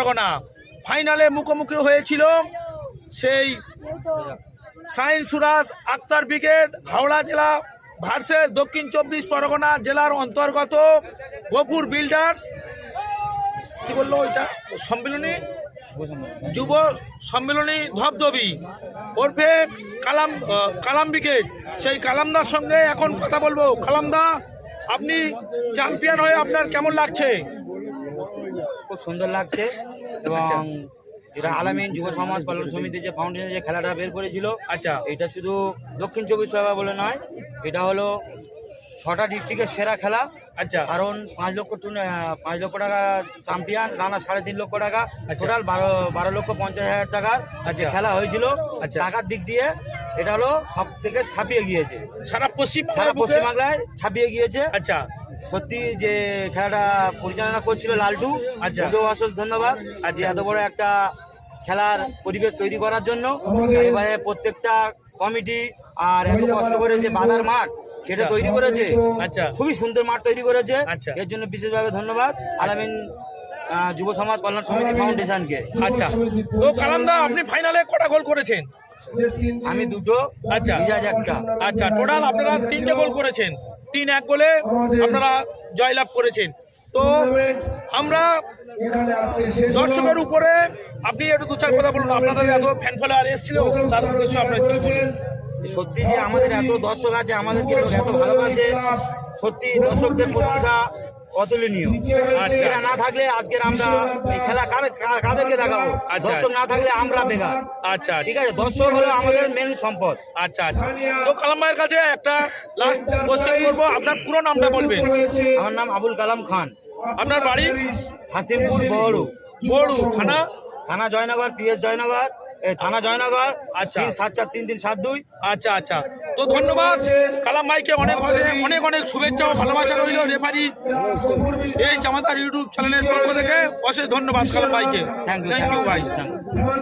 পরগনা ফাইনালে মুখোমুখি হয়েছিল সেই সাইন সুরাজ, আক্তার ব্রিগেড, হাওড়া জেলা ভার্সেস, দক্ষিণ চব্বিশ পরগনা জেলার অন্তর্গত গোপুর বিল্ডার্স। কি বলল ওইটা? সম্মিলনী? যুব সম্মেলনী ধবধবি। ওরফে কালাম কালাম ব্রিগেড। সেই কালামদার সঙ্গে এখন কথা বলব। কালামদা, আপনি চ্যাম্পিয়ন হয়ে আপনার কেমন লাগছে? খুব সুন্দর লাগছে এবং যেটা আলামিন যুব সমাজ কল্যাণ সমিতি যে ফাউন্ডেশন যে খেলাটা বের করেছিল আচ্ছা এটা শুধু দক্ষিণ চব্বিশ পরগনা বলে নয় এটা হলো ছটা ডিস্ট্রিক্টের সেরা খেলা আচ্ছা কারণ পাঁচ লক্ষ পাঁচ লক্ষ টাকা চ্যাম্পিয়ন রানা সাড়ে তিন লক্ষ টাকা আচ্ছা। টোটাল বারো বারো লক্ষ পঞ্চাশ হাজার টাকার আচ্ছা। খেলা হয়েছিল আচ্ছা। টাকার দিক দিয়ে এটা হলো সব থেকে ছাপিয়ে গিয়েছে। সারা পশ্চিম সারা পশ্চিমবাংলায় ছাপিয়ে গিয়েছে। আচ্ছা। সত্যি যে খেলাটা পরিচালনা করছিল লালটু আচ্ছা। অশেষ ধন্যবাদ আজ এত বড় একটা খেলার পরিবেশ তৈরি করার জন্য। এবারে প্রত্যেকটা কমিটি আর এত কষ্ট করে যে বাধার মাঠ সেটা আচ্ছা। তৈরি করেছে। আচ্ছা। খুবই সুন্দর মাঠ তৈরি করেছে। আচ্ছা। এর জন্য বিশেষভাবে ধন্যবাদ। আলামিন আহ, যুব সমাজ কল্যাণ সমিতি ফাউন্ডেশনকে। আচ্ছা। তো কালামদা আপনি ফাইনালে কটা গোল করেছেন? আমি দুটো আচ্ছা। মিজাজ একটা। আচ্ছা টোটাল আপনারা তিনটে গোল করেছেন। তিন এক গোলে আপনারা জয়লাভ করেছেন। তো আমরা দর্শকের উপরে আপনি একটু দু চার কথা বলুন। আপনাদের এত ফ্যান ফলোয়ার এসেছিল তার উদ্দেশ্যে আপনার? সত্যি যে আমাদের এত দর্শক আছে আমাদেরকে এত ভালোবাসে। সত্যি দর্শকদের প্রশংসা। অতুলনীয়। আচ্ছা। এরা না থাকলে আজকের আমরা এই খেলা কাদেরকে দেখাবো? আচ্ছা। দর্শক না থাকলে আমরা বেকার। আচ্ছা ঠিক আছে দর্শক হলো আমাদের মেন সম্পদ। আচ্ছা আচ্ছা। তো কালাম ভাইয়ের কাছে একটা লাস্ট কোশ্চেন করব। আপনার পুরো নামটা বলবেন? আমার নাম আবুল কালাম খান। আপনার বাড়ি? হাসিমপুর বহরু বড়ু থানা? থানা জয়নগর পিএস জয়নগর। থানা জয়নগর আচ্ছা। তিন সাত চার তিন তিন সাত দুই। আচ্ছা আচ্ছা। তো ধন্যবাদ। কালাম ভাইকে অনেক অনেক অনেক অনেক শুভেচ্ছা ও ভালোবাসা রইল রেফারি এই জামাতার ইউটিউব চ্যানেলের পক্ষ থেকে। অশেষ ধন্যবাদ কালাম ভাইকে। থ্যাংক ইউ থ্যাংক ইউ ভাই থ্যাংক ইউ